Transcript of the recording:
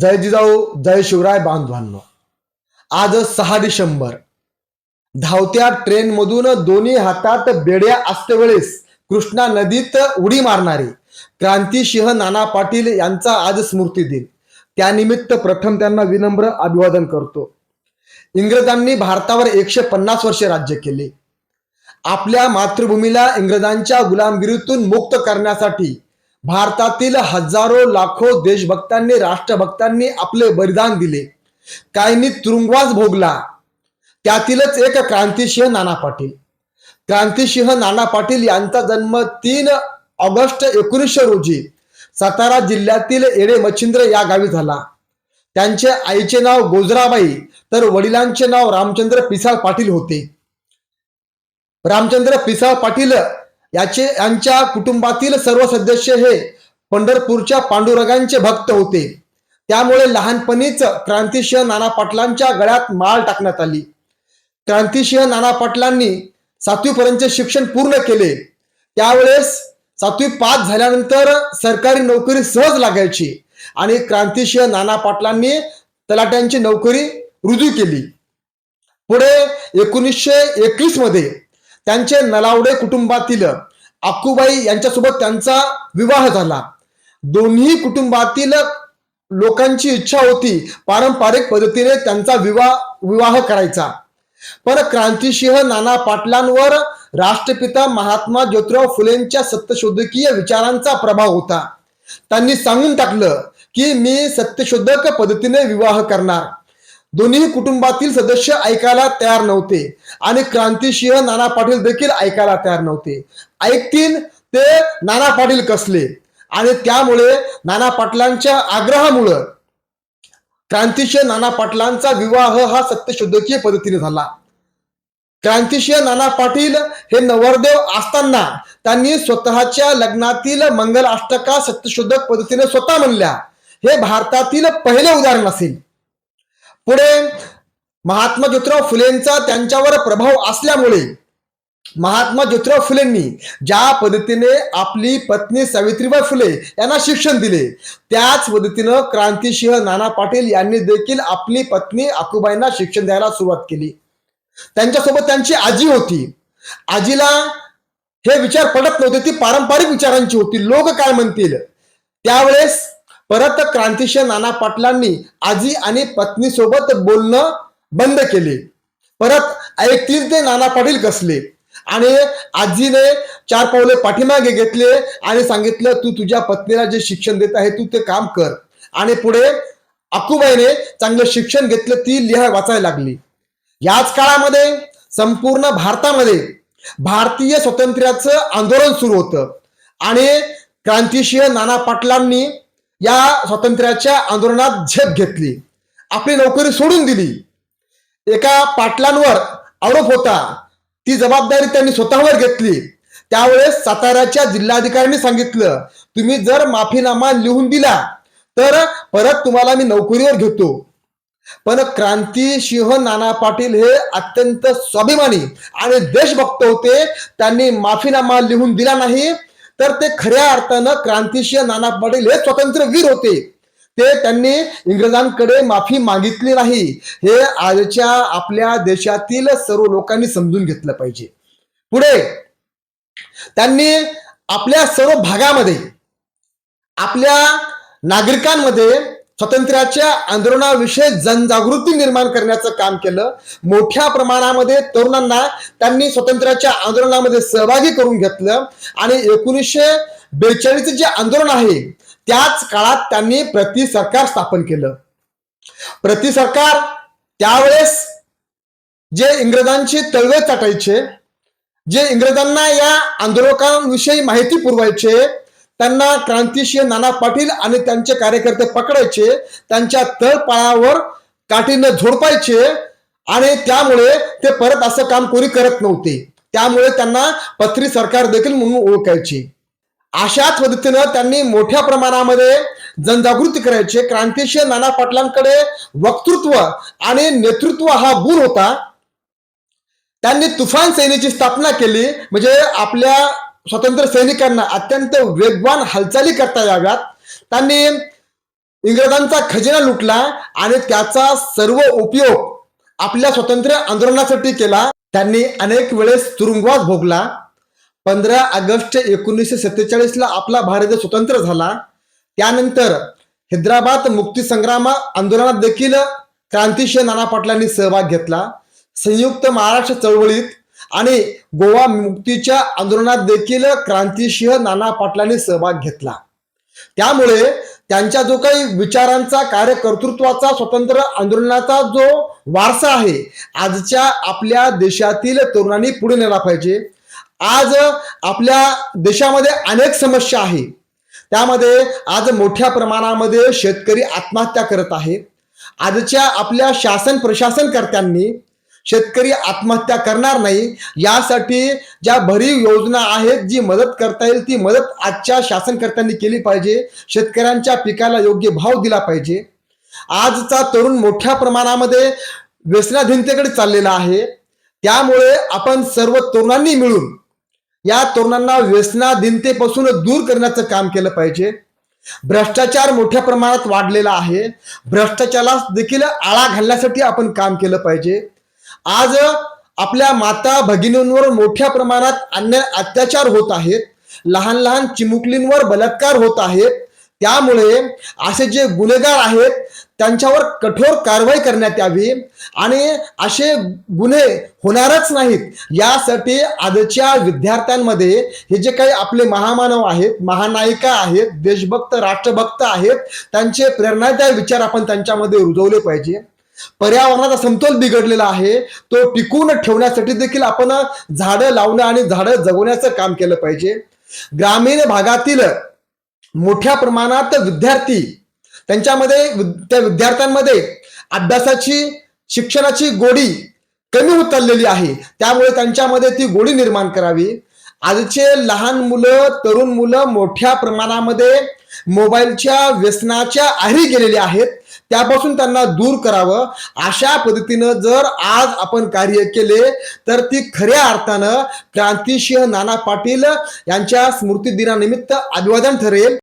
जय जिजाऊ जय शिवराय बांधवांनो. आज सहा डिसेंबर. धावत्या ट्रेनमधून दोन्ही हातात बेड्या असतेवेळेस कृष्णा नदीत उडी मारणारे क्रांतिसिंह नाना पाटील यांचा आज स्मृती दिन. त्यानिमित्त प्रथम त्यांना विनम्र अभिवादन करतो. इंग्रजांनी भारतावर एकशे पन्नास वर्षे राज्य केले. आपल्या मातृभूमीला इंग्रजांच्या गुलामगिरीतून मुक्त करण्यासाठी भारतातील हजारो लाखो देशभक्तांनी राष्ट्रभक्तांनी आपले बलिदान दिले. काहींनी तुरुंगवास भोगला. त्यातीलच एक क्रांतिसिंह नाना पाटील. क्रांतिसिंह नाना पाटील यांचा जन्म तीन ऑगस्ट एकोणीसशे रोजी सातारा जिल्ह्यातील येडे मच्छिंद्र या गावी झाला. त्यांचे आईचे नाव गोजराबाई तर वडिलांचे नाव रामचंद्र पिसाळ पाटील होते. रामचंद्र पिसाळ पाटील याचे यांच्या कुटुंबातील सर्व सदस्य हे पंढरपूरच्या पांडुरंगांचे भक्त होते. त्यामुळे लहानपणीच क्रांतिसिंह नाना पाटलांच्या गळ्यात माळ टाकण्यात आली. क्रांतिसिंह नाना पाटलांनी सातवीपर्यंतचे शिक्षण पूर्ण केले. त्यावेळेस सातवी पास झाल्यानंतर सरकारी नोकरी सहज लागायची आणि क्रांतिसिंह नाना पाटलांनी तलाट्यांची नोकरी रुजू केली. पुढे एकोणीसशे एकवीसमध्ये त्यांचे नलावडे कुटुंबातील अक्कूबाई यांच्यासोबत त्यांचा विवाह झाला. दोन्ही कुटुंबातील लोकांची इच्छा होती पारंपरिक पद्धतीने त्यांचा विवाह विवाह करायचा. पण क्रांतिसिंह नाना पाटलांवर राष्ट्रपिता महात्मा ज्योतिराव फुलेंच्या सत्यशोधकीय विचारांचा प्रभाव होता. त्यांनी सांगून टाकलं की मी सत्यशोधक पद्धतीने विवाह करणार. दोन्ही कुटुंबातील सदस्य ऐकायला तयार नव्हते. आणि क्रांतिसिंह नाना पाटील देखील ऐकायला तयार नव्हते. ऐकतील ते नाना पाटील कसले? आणि त्यामुळे नाना पाटलांच्या आग्रहामुळं क्रांतिसिंह नाना पाटलांचा विवाह हा सत्यशोधकीय पद्धतीने झाला. क्रांतिसिंह नाना पाटील हे नवरदेव असताना त्यांनी स्वतःच्या लग्नातील मंगल अष्टका सत्यशोधक पद्धतीने स्वतः म्हणल्या. हे भारतातील पहिले उदाहरण असेल. पुढे महात्मा ज्योतिराव फुलेंचा त्यांच्यावर प्रभाव असल्यामुळे महात्मा ज्योतिराव फुलेंनी ज्या पद्धतीने आपली पत्नी सावित्रीबाई फुले यांना शिक्षण दिले त्याच पद्धतीनं क्रांतिसिंह नाना पाटील यांनी देखील आपली पत्नी आकुबाईंना शिक्षण द्यायला सुरुवात केली. त्यांच्यासोबत त्यांची आजी होती. आजीला हे विचार पडत नव्हते ती पारंपरिक विचारांची होती. लोक काय म्हणतील? त्यावेळेस परत क्रांतिसिंह नाना पाटलांनी आजी आणि पत्नी सोबत बोलणं बंद केले. परत ऐकतील ते नाना पाटील कसले. आणि आजीने चार पावले पाठीमागे घेतले आणि सांगितलं तू तुझ्या पत्नीला जे शिक्षण देत आहे तू ते काम कर. आणि पुढे अकुबाईने चांगलं शिक्षण घेतलं ती लिहाय वाचायला लागली. याच काळामध्ये संपूर्ण भारतामध्ये भारतीय स्वातंत्र्याचं आंदोलन सुरू होतं. आणि क्रांतिसिंह नाना पाटलांनी या स्वातंत्र्याच्या आंदोलनात झेप घेतली. आपली नोकरी सोडून दिली. एका पाटलांवर आरोप होता. ती जबाबदारी त्यांनी स्वतःवर घेतली. त्यावेळेस साताऱ्याच्या जिल्हाधिकाऱ्यांनी सांगितलं तुम्ही जर माफीनामा लिहून दिला तर परत तुम्हाला मी नोकरीवर घेतो. पण क्रांतिसिंह नाना पाटील हे अत्यंत स्वाभिमानी आणि देशभक्त होते. त्यांनी माफीनामा लिहून दिला नाही. तर ते खऱ्या अर्थानं क्रांतिशीय नाना पाटील हे स्वतंत्र वीर होते. ते त्यांनी इंग्रजांकडे माफी मागितली नाही. हे आजच्या आपल्या देशातील सर्व लोकांनी समजून घेतलं पाहिजे. पुढे त्यांनी आपल्या सर्व भागामध्ये आपल्या नागरिकांमध्ये स्वातंत्र्याच्या आंदोलनाविषयी जनजागृती निर्माण करण्याचं काम केलं. मोठ्या प्रमाणामध्ये तरुणांना त्यांनी स्वातंत्र्याच्या आंदोलनामध्ये सहभागी करून घेतलं. आणि एकोणीसशे बेचाळीस जे आंदोलन आहे त्याच काळात त्यांनी प्रति सरकार स्थापन केलं. प्रति सरकार त्यावेळेस जे इंग्रजांची तळवे चाटायचे जे इंग्रजांना या आंदोलकांविषयी माहिती पुरवायचे त्यांना क्रांतिशीय नाना पाटील आणि त्यांचे कार्यकर्ते पकडायचे त्यांच्या तळपायावर काठीनं झोडपायचे आणि त्यामुळे ते परत असं काम कोणी करत नव्हते. त्यामुळे त्यांना पत्री सरकार देखील म्हणून ओळखायचे. अशाच पद्धतीनं त्यांनी मोठ्या प्रमाणामध्ये जनजागृती करायचे. क्रांतिशीय नाना पाटलांकडे वक्तृत्व आणि नेतृत्व हा गुण होता. त्यांनी तुफान सेनेची स्थापना केली. म्हणजे आपल्या स्वतंत्र सैनिकांना अत्यंत वेगवान हालचाली करता याव्यात. त्यांनी इंग्रजांचा खजिना लुटला आणि त्याचा सर्व उपयोग आपल्या स्वतंत्र आंदोलनासाठी केला. त्यांनी अनेक वेळेस तुरुंगवास भोगला. पंधरा ऑगस्ट एकोणीसशे सत्तेचाळीस ला आपला भारत स्वतंत्र झाला. त्यानंतर हैदराबाद मुक्ती संग्राम आंदोलनात देखील क्रांतिशय नाना पाटलांनी सहभाग घेतला. संयुक्त महाराष्ट्र चळवळीत आणि गोवा मुक्तीच्या आंदोलनात देखील क्रांतिसिंह नाना पाटलांनी सहभाग घेतला. त्यामुळे त्यांच्या जो काही विचारांचा कार्यकर्तृत्वाचा स्वतंत्र आंदोलनाचा जो वारसा आहे आजच्या आपल्या देशातील तरुणांनी पुढे नेला पाहिजे. आज आपल्या देशामध्ये अनेक समस्या आहे. त्यामध्ये आज मोठ्या प्रमाणामध्ये शेतकरी आत्महत्या करत आहेत आजच्या आपल्या शासन प्रशासनकर्त्यांनी शेतकरी आत्महत्या करणार नाही. यासाठी ज्या भरीव योजना आहेत जी मदत करता येईल ती मदत आजच्या शासनकर्त्यांनी केली पाहिजे. शेतकऱ्यांच्या पिकाला योग्य भाव दिला पाहिजे. आजचा तरुण मोठ्या प्रमाणामध्ये व्यसनाधीनतेकडे चाललेला आहे. त्यामुळे आपण सर्व तरुणांनी मिळून या तरुणांना व्यसनाधीनतेपासून दूर करण्याचं काम केलं पाहिजे. भ्रष्टाचार मोठ्या प्रमाणात वाढलेला आहे. भ्रष्टाचाराला देखील आळा घालण्यासाठी आपण काम केलं पाहिजे. आज आपल्या माता भगिनींवर मोठ्या प्रमाणात अन्याय अत्याचार होत आहेत लहान लहान चिमुकलींवर बलात्कार होत आहेत त्यामुळे असे जे गुन्हेगार आहेत त्यांच्यावर कठोर कारवाई करण्यात यावी आणि असे गुन्हे होणारच नाहीत. यासाठी आजच्या विद्यार्थ्यांमध्ये हे जे काही आपले महामानव आहेत महानायिका आहेत देशभक्त राष्ट्रभक्त आहेत त्यांचे प्रेरणादायी विचार आपण त्यांच्यामध्ये रुजवले पाहिजे. पर्यावरणाचा समतोल बिघडलेला आहे. तो टिकून ठेवण्यासाठी देखील आपण झाडं लावणं आणि झाडं जगवण्याचं काम केलं पाहिजे. ग्रामीण भागातील मोठ्या प्रमाणात विद्यार्थी त्यांच्यामध्ये त्या विद्यार्थ्यांमध्ये अभ्यासाची शिक्षणाची गोडी कमी होत चाललेली आहे. त्यामुळे त्यांच्यामध्ये ती गोडी निर्माण करावी. आजचे लहान मुलं तरुण मुलं मोठ्या प्रमाणामध्ये मोबाईलच्या व्यसनाच्या आहारी गेलेले आहेत. त्यापासून त्यांना दूर करावं. अशा पद्धतीनं जर आज आपण कार्य केले तर ती खऱ्या अर्थानं क्रांतिसिंह नाना पाटील यांच्या स्मृती दिनानिमित्त अभिवादन ठरेल.